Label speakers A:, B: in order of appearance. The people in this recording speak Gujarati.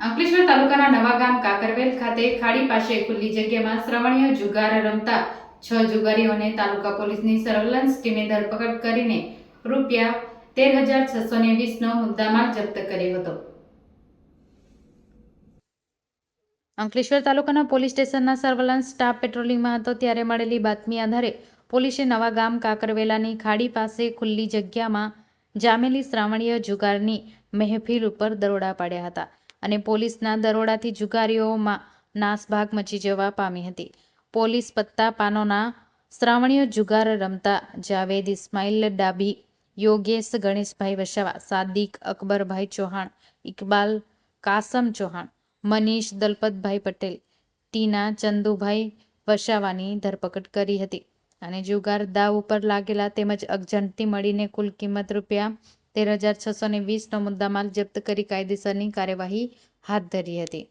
A: અંકલેશ્વર તાલુકાના નવાગામ કાકરવેલ ખાતે ખાડી પાસે ખુલ્લી જગ્યામાં શ્રવણીય જુગાર રમતા છ જુગારીઓને તાલુકા પોલીસની સર્વેલન્સ ટીમે ધરપકડ કરીને રૂપિયા તેર હજાર છસો ને વીસનો મુદ્દામાલ જપ્ત કર્યો હતો. અંકલેશ્વર તાલુકાના પોલીસ સ્ટેશનના સર્વેલન્સ સ્ટાફ પેટ્રોલિંગમાં હતો ત્યારે મળેલી બાતમી આધારે પોલીસે નવાગામ કાકરવેલાની ખાડી પાસે ખુલ્લી જગ્યામાં જામેલી શ્રાવણીય જુગારની મહેફિલ ઉપર દરોડા પાડ્યા હતા. અને પોલીસના દરોડાથી જુગારીઓમાં નાસભાગ મચી જવા પામી હતી. પોલીસ પત્તા પાનોના શ્રાવણીય જુગાર રમતા જાવેદ ઇસ્માઇલ ડાબી, યોગેશ ગણેશભાઈ વસાવા, સાદિક અકબરભાઈ ચૌહાણ, ઇકબાલ કાસમ ચૌહાણ, મનીષ દલપતભાઈ પટેલ, ટીના ચંદુભાઈ વસાવાની ધરપકડ કરી હતી. અને જુગાર દાવ ઉપર લાગેલા તેમજ અગજણથી મળીને કુલ કિંમત રૂપિયા તેર હજાર છસો ને વીસનો મુદ્દામાલ જપ્ત કરી કાયદેસરની કાર્યવાહી હાથ ધરી હતી.